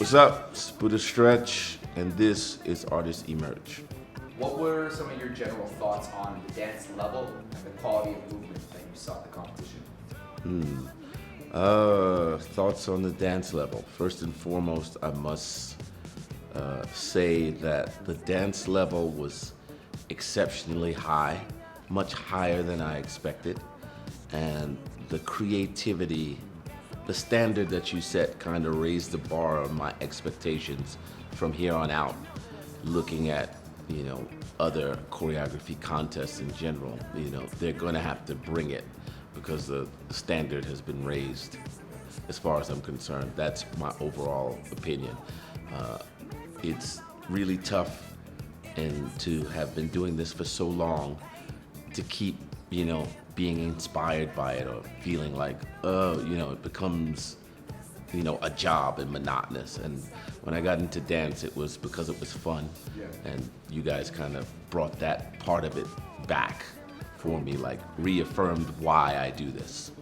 What's up? It's Buddha Stretch, and this is Artist Emerge. What were some of your general thoughts on the dance level and the quality of movement that you saw at the competition? Uh, thoughts on the dance level. First and foremost, I must uh, say that the dance level was exceptionally high, much higher than I expected, and the creativity, the standard that you set, kind of raised the bar on my expectations from here on out. Looking at you know other choreography contests in general, you know they're going to have to bring it because the standard has been raised. As far as I'm concerned, that's my overall opinion. Uh, it's really tough and to have been doing this for so long to keep you know being inspired by it or feeling like oh you know it becomes you know a job and monotonous and when i got into dance it was because it was fun Yeah. and you guys kind of brought that part of it back for me like reaffirmed why i do this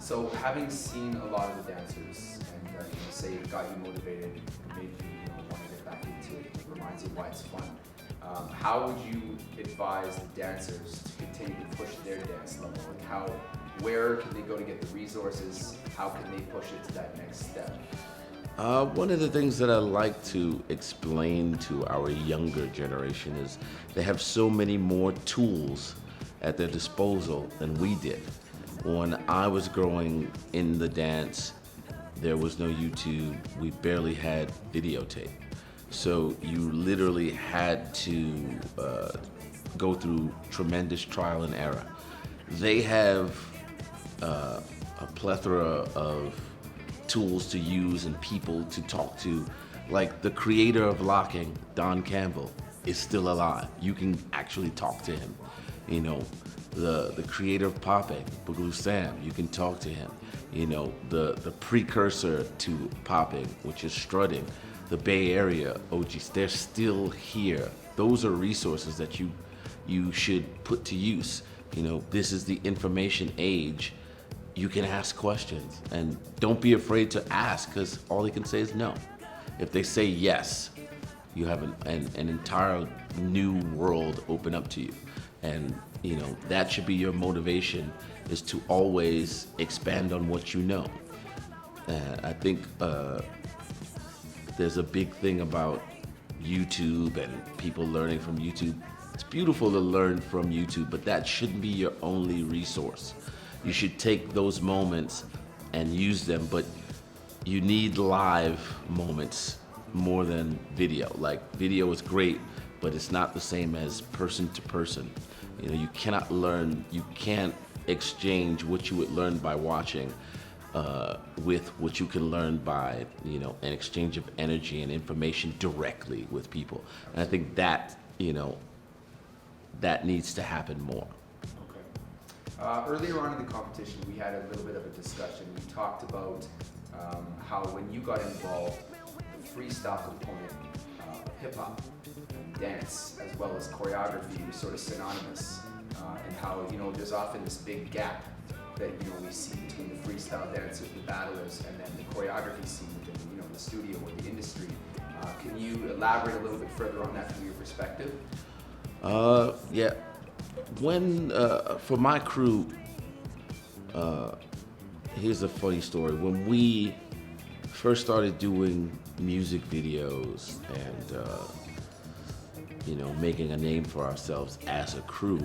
So, having seen a lot of the dancers and uh, you know, say it got you motivated, made you, you know, want to get back into it, reminds you why it's fun. Um, how would you advise the dancers to continue to push their dance level? Like how, where can they go to get the resources? How can they push it to that next step? Uh, one of the things that I like to explain to our younger generation is they have so many more tools at their disposal than we did. When I was growing in the dance, there was no YouTube. We barely had videotape. So you literally had to uh, go through tremendous trial and error. They have uh, a plethora of tools to use and people to talk to. Like the creator of locking, Don Campbell, is still alive. You can actually talk to him. You know, the the creator of popping, Boogaloo Sam, you can talk to him. You know, the the precursor to popping, which is strutting, the Bay Area OGs, they're still here. Those are resources that you you should put to use. You know, this is the information age you can ask questions and don't be afraid to ask because all they can say is no. If they say yes, you have an, an, an entire new world open up to you. And, you know, that should be your motivation is to always expand on what you know. And I think uh, there's a big thing about YouTube and people learning from YouTube. It's beautiful to learn from YouTube, but that shouldn't be your only resource. You should take those moments and use them, but you need live moments more than video. Like video is great, but it's not the same as person to person. You know, you cannot learn, you can't exchange what you would learn by watching uh, with what you can learn by you know an exchange of energy and information directly with people and i think that you know that needs to happen more Okay. Uh, earlier on in the competition, we had a little bit of a discussion. We talked about um, how when you got involved, the freestyle component, uh, hip hop, dance, as well as choreography, was sort of synonymous, uh, and how you know there's often this big gap that you we see between the freestyle dancers, the battlers, and then the choreography scene within you know the studio or the industry. Uh, can you elaborate a little bit further on that from your perspective? uh yeah when uh for my crew uh here's a funny story when we first started doing music videos and uh you know making a name for ourselves as a crew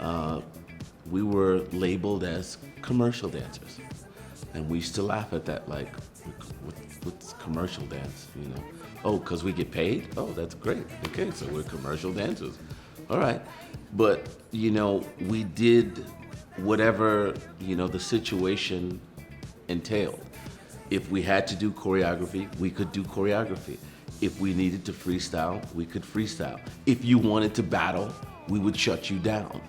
uh we were labeled as commercial dancers. And we used to laugh at that like what's commercial dance you know? Oh because we get paid? Oh that's great. Okay so we're commercial dancers. All right. But you know we did whatever you know the situation entailed. If we had to do choreography we could do choreography. If we needed to freestyle we could freestyle. If you wanted to battle we would shut you down.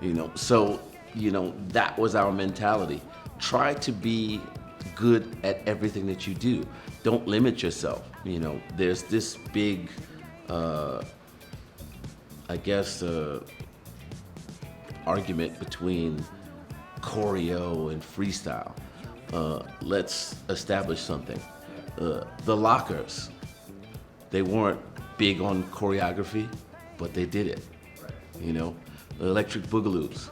You know? So you know that was our mentality. Try to be good at everything that you do. Don't limit yourself you know? There's this big uh i guess uh argument between choreo and freestyle. Uh let's establish something. Uh, the Lockers, they weren't big on choreography, but they did it. You know, the Electric Boogaloos,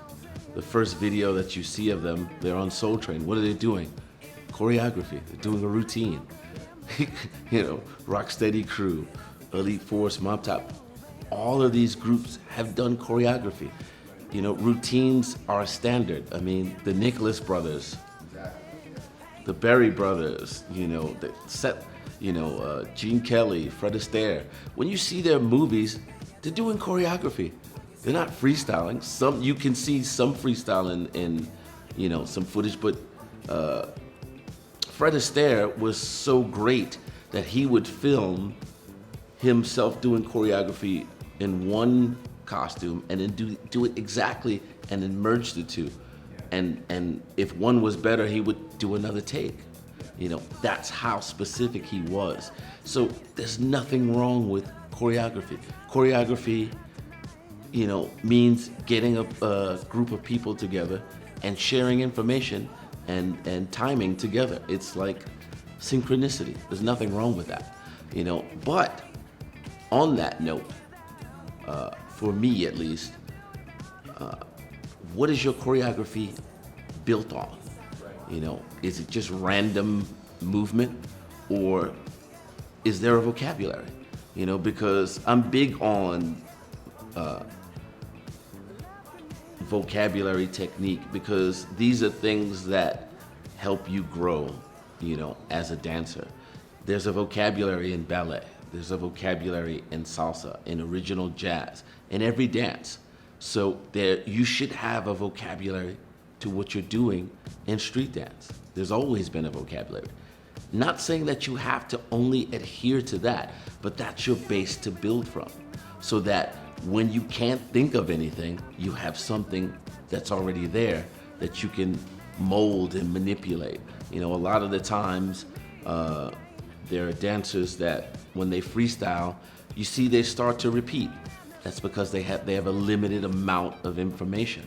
the first video that you see of them, they're on Soul Train. What are they doing? Choreography. They're doing a routine. you know, Rocksteady Crew, Elite Force, Mob Top. All of these groups have done choreography. You know, routines are standard. I mean, the Nicholas Brothers, the Berry Brothers, you know, the set, you know, uh, Gene Kelly, Fred Astaire. When you see their movies, they're doing choreography. They're not freestyling. Some you can see some freestyling in, you know, some footage, but uh, Fred Astaire was so great that he would film himself doing choreography in one costume and then do do it exactly and then merge the two. And and if one was better, he would do another take. You know, that's how specific he was. So there's nothing wrong with choreography. Choreography, you know, means getting a, a group of people together and sharing information and and timing together. It's like synchronicity. There's nothing wrong with that. You know, but on that note, uh, for me at least, uh, what is your choreography built on? You know, is it just random movement or is there a vocabulary? You know, because I'm big on uh, vocabulary technique because these are things that help you grow, you know, as a dancer. There's a vocabulary in ballet. There's a vocabulary in salsa, in original jazz, in every dance. So there, you should have a vocabulary to what you're doing in street dance. There's always been a vocabulary. Not saying that you have to only adhere to that, but that's your base to build from. So that when you can't think of anything, you have something that's already there that you can mold and manipulate. You know, a lot of the times, uh, there are dancers that when they freestyle, you see they start to repeat. That's because they have they have a limited amount of information.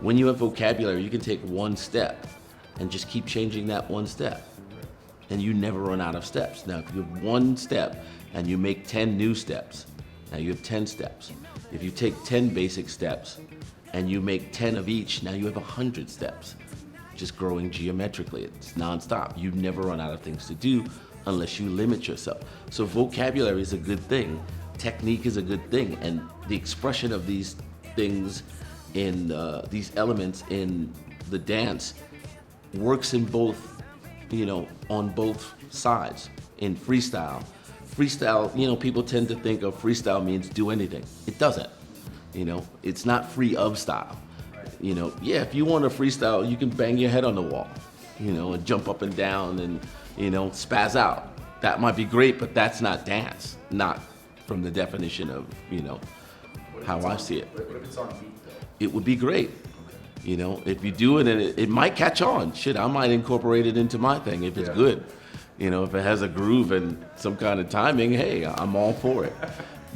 When you have vocabulary, you can take one step and just keep changing that one step. And you never run out of steps. Now, if you have one step and you make 10 new steps, now you have 10 steps. If you take 10 basic steps and you make 10 of each, now you have 100 steps. Just growing geometrically. It's nonstop. You never run out of things to do unless you limit yourself. So vocabulary is a good thing. Technique is a good thing. And the expression of these things in uh, these elements in the dance works in both, you know, on both sides. In freestyle, freestyle, you know, people tend to think of freestyle means do anything. It doesn't. You know, it's not free of style. You know, yeah, if you want to freestyle, you can bang your head on the wall, you know, and jump up and down and, you know, spaz out. That might be great, but that's not dance. Not from the definition of, you know, how I on- see it. What what if it's on beat though? It would be great. You know, if you do it and it, it might catch on. Shit, I might incorporate it into my thing if it's Yeah. good. You know, if it has a groove and some kind of timing, hey, I'm all for it.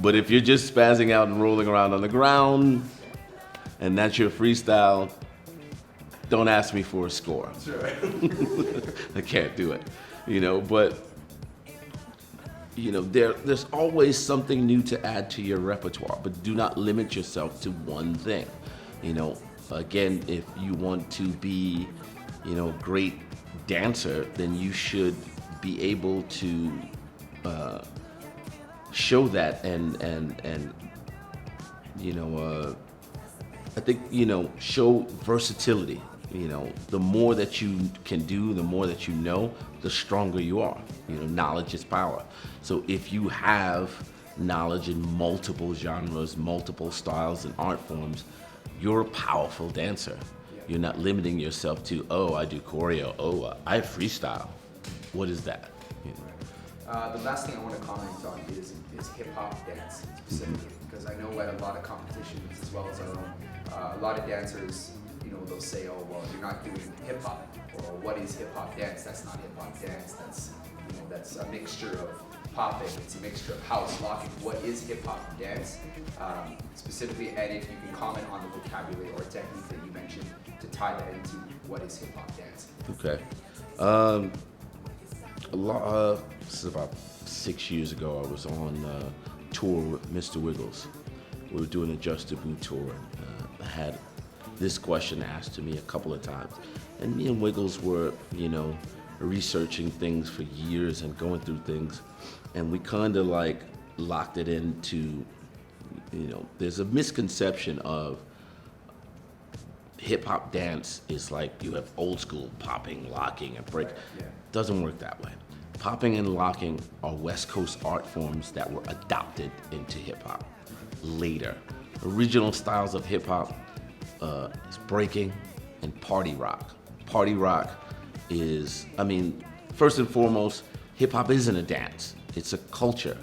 But if you're just spazzing out and rolling around on the ground and that's your freestyle, don't ask me for a score. I can't do it. You know, but you know, there there's always something new to add to your repertoire, but do not limit yourself to one thing. You know, again, if you want to be, you know, a great dancer, then you should be able to uh, show that and and and you know, uh, I think you know, show versatility. You know, the more that you can do, the more that you know, the stronger you are. You know, knowledge is power. So if you have knowledge in multiple genres, multiple styles and art forms, you're a powerful dancer. You're not limiting yourself to, oh, I do choreo, oh, I freestyle. What is that? Uh, the last thing I want to comment on is, is hip hop dance specifically, because I know at a lot of competitions as well as our own, uh, a lot of dancers, you know, they'll say, oh, well, you're not doing hip hop, or what is hip hop dance? That's not hip hop dance. That's, you know, that's a mixture of popping. It's a mixture of house, locking. What is hip hop dance? Um, specifically, and if you can comment on the vocabulary or technique that you mentioned to tie that into what is hip hop dance. Okay. Um, a lot. Uh, this is about six years ago. I was on uh, tour with Mr. Wiggles. We were doing a Just a Boot tour. And, uh, I had this question asked to me a couple of times, and me and Wiggles were, you know, researching things for years and going through things, and we kind of like locked it into, you know, there's a misconception of hip hop dance is like you have old school popping, locking, and break. Right, yeah. Doesn't work that way. Popping and locking are West Coast art forms that were adopted into hip hop later. Original styles of hip hop uh, is breaking and party rock. Party rock is, I mean, first and foremost, hip hop isn't a dance, it's a culture.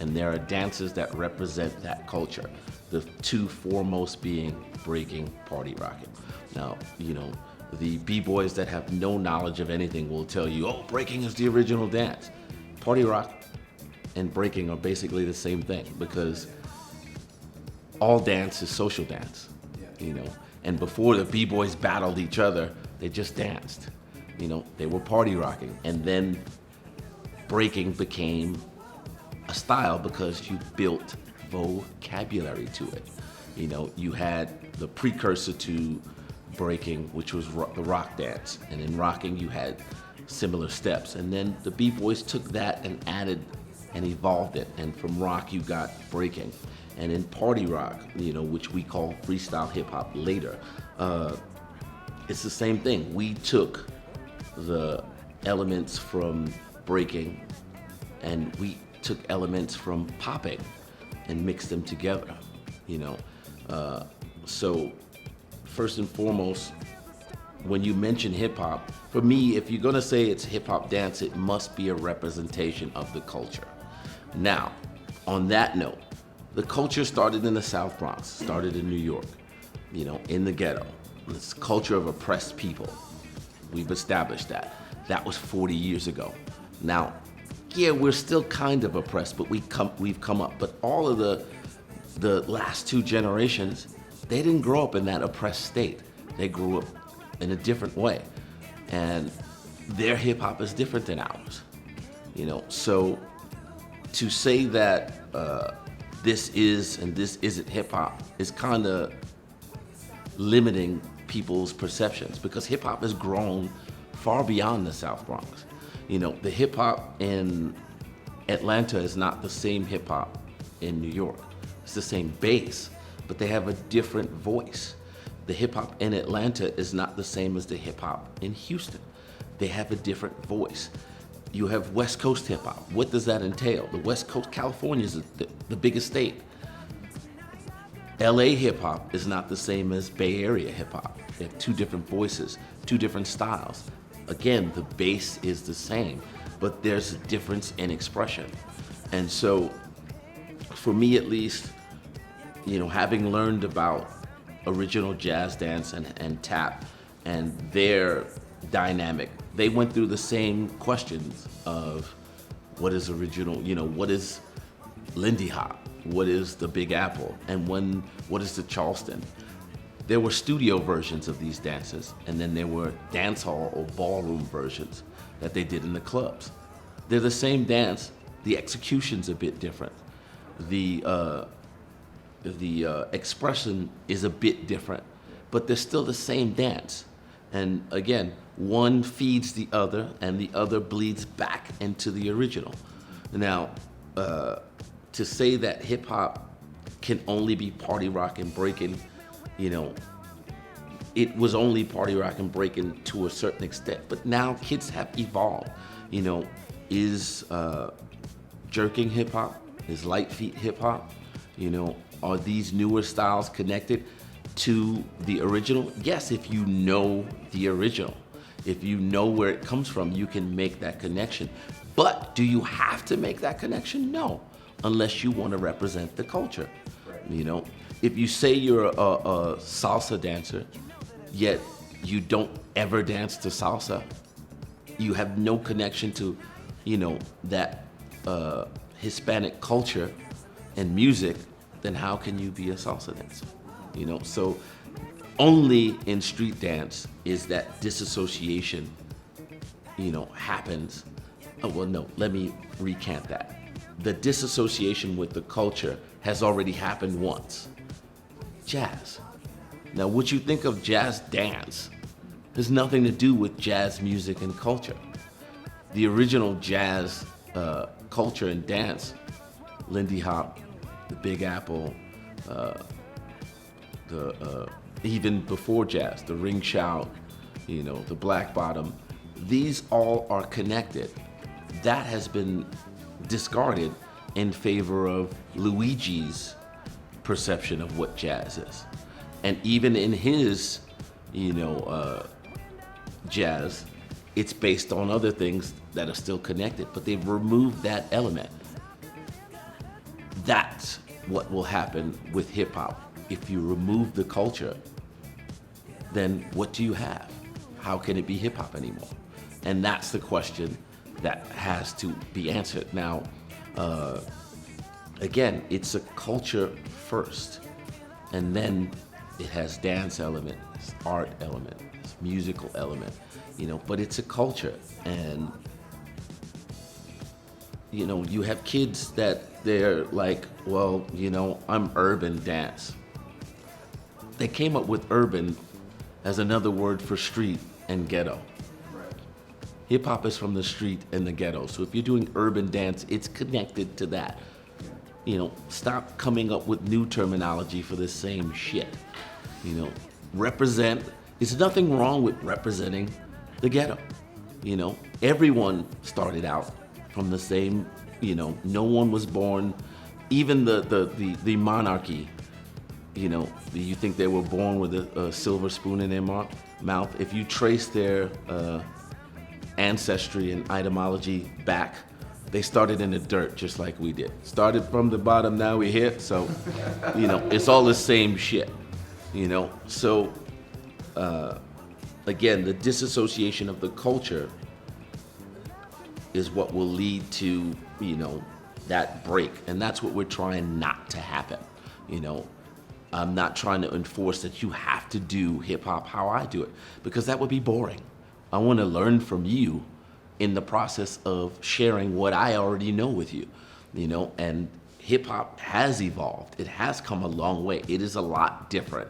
And there are dances that represent that culture. The two foremost being breaking, party rocking. Now, you know, the b-boys that have no knowledge of anything will tell you, oh, breaking is the original dance. Party rock and breaking are basically the same thing because all dance is social dance, you know. And before the b-boys battled each other, they just danced. You know, they were party rocking. And then breaking became a style because you built vocabulary to it. You know, you had the precursor to breaking, which was ro- the rock dance, and in rocking you had similar steps, and then the b boys took that and added and evolved it, and from rock you got breaking, and in party rock, you know, which we call freestyle hip hop later, uh, it's the same thing. We took the elements from breaking and we took elements from popping and mix them together you know uh, so first and foremost when you mention hip-hop for me if you're to say it's hip-hop dance it must be a representation of the culture now on that note the culture started in the south bronx started in new york you know in the ghetto this culture of oppressed people We've established that. That was 40 years ago. Now, yeah, we're still kind of oppressed, but we come, we've come up. But all of the, the last two generations, they didn't grow up in that oppressed state. They grew up in a different way. And their hip hop is different than ours. You know, so to say that uh, this is and this isn't hip hop is kind of limiting people's perceptions because hip hop has grown far beyond the South Bronx. You know, the hip hop in Atlanta is not the same hip hop in New York. It's the same bass, but they have a different voice. The hip hop in Atlanta is not the same as the hip hop in Houston. They have a different voice. You have West Coast hip hop. What does that entail? The West Coast, California is the, the biggest state. LA hip hop is not the same as Bay Area hip hop. They have two different voices, two different styles. Again, the bass is the same, but there's a difference in expression. And so, for me at least, you know, having learned about original jazz dance and, and tap and their dynamic, they went through the same questions of what is original, you know, what is Lindy Hop? What is the Big Apple? And when what is the Charleston? There were studio versions of these dances, and then there were dance hall or ballroom versions that they did in the clubs. They're the same dance. The execution's a bit different. The uh, the uh, expression is a bit different, but they're still the same dance. And again, one feeds the other, and the other bleeds back into the original. Now, uh, to say that hip hop can only be party rock and breaking, you know, it was only party rock and breaking to a certain extent. But now kids have evolved. You know, is uh, jerking hip hop? Is light feet hip hop? You know, are these newer styles connected to the original? Yes, if you know the original. If you know where it comes from, you can make that connection. But do you have to make that connection? No, unless you want to represent the culture. Right. You know, if you say you're a, a salsa dancer, yet you don't ever dance to salsa, you have no connection to, you know, that uh, Hispanic culture and music, then how can you be a salsa dancer? You know, so only in street dance is that disassociation, you know, happens Oh, well, no, let me recant that. The disassociation with the culture has already happened once. Jazz. Now, what you think of jazz dance has nothing to do with jazz music and culture. The original jazz uh, culture and dance, Lindy Hop, the Big Apple, uh, the uh, even before jazz, the ring shout, you know, the black bottom, these all are connected. That has been discarded in favor of Luigi's perception of what jazz is, and even in his, you know, uh, jazz, it's based on other things that are still connected, but they've removed that element. That's what will happen with hip hop. If you remove the culture, then what do you have? How can it be hip hop anymore? And that's the question that has to be answered. Now, uh, again, it's a culture first, and then it has dance element, art element, musical element, you know. But it's a culture, and you know, you have kids that they're like, well, you know, I'm urban dance. They came up with urban as another word for street and ghetto. Hip hop is from the street and the ghetto. So if you're doing urban dance, it's connected to that. You know, stop coming up with new terminology for the same shit. You know, represent. There's nothing wrong with representing the ghetto. You know, everyone started out from the same. You know, no one was born. Even the the the, the monarchy. You know, you think they were born with a, a silver spoon in their mouth? If you trace their uh, ancestry and etymology back. They started in the dirt just like we did. Started from the bottom, now we're here. So, you know, it's all the same shit. You know, so uh, again, the disassociation of the culture is what will lead to, you know, that break. And that's what we're trying not to happen. You know, I'm not trying to enforce that you have to do hip hop how I do it because that would be boring. I want to learn from you in the process of sharing what I already know with you, you know, and hip hop has evolved. It has come a long way. It is a lot different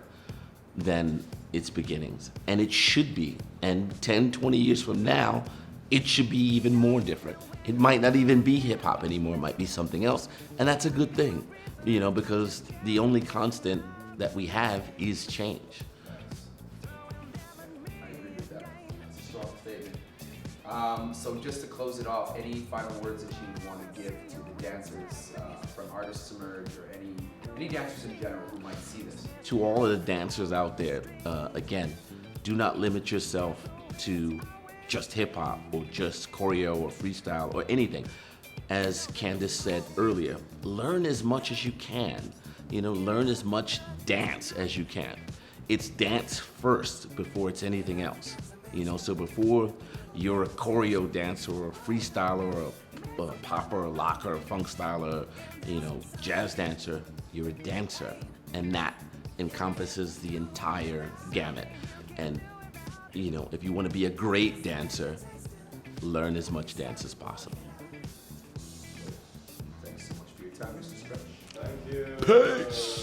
than its beginnings, and it should be. And 10, 20 years from now, it should be even more different. It might not even be hip hop anymore, it might be something else, and that's a good thing, you know, because the only constant that we have is change. Um, so just to close it off, any final words that you want to give to the dancers uh, from Artists Emerge or any any dancers in general who might see this? to all of the dancers out there, uh, again, do not limit yourself to just hip hop or just choreo or freestyle or anything. As Candice said earlier, learn as much as you can. You know, learn as much dance as you can. It's dance first before it's anything else. You know, so before you're a choreo dancer or a freestyler or a, a popper or locker or funk styler, you know, jazz dancer, you're a dancer. And that encompasses the entire gamut. And, you know, if you want to be a great dancer, learn as much dance as possible. Thanks so much for your time, Mr. Stretch. Thank you. Peace.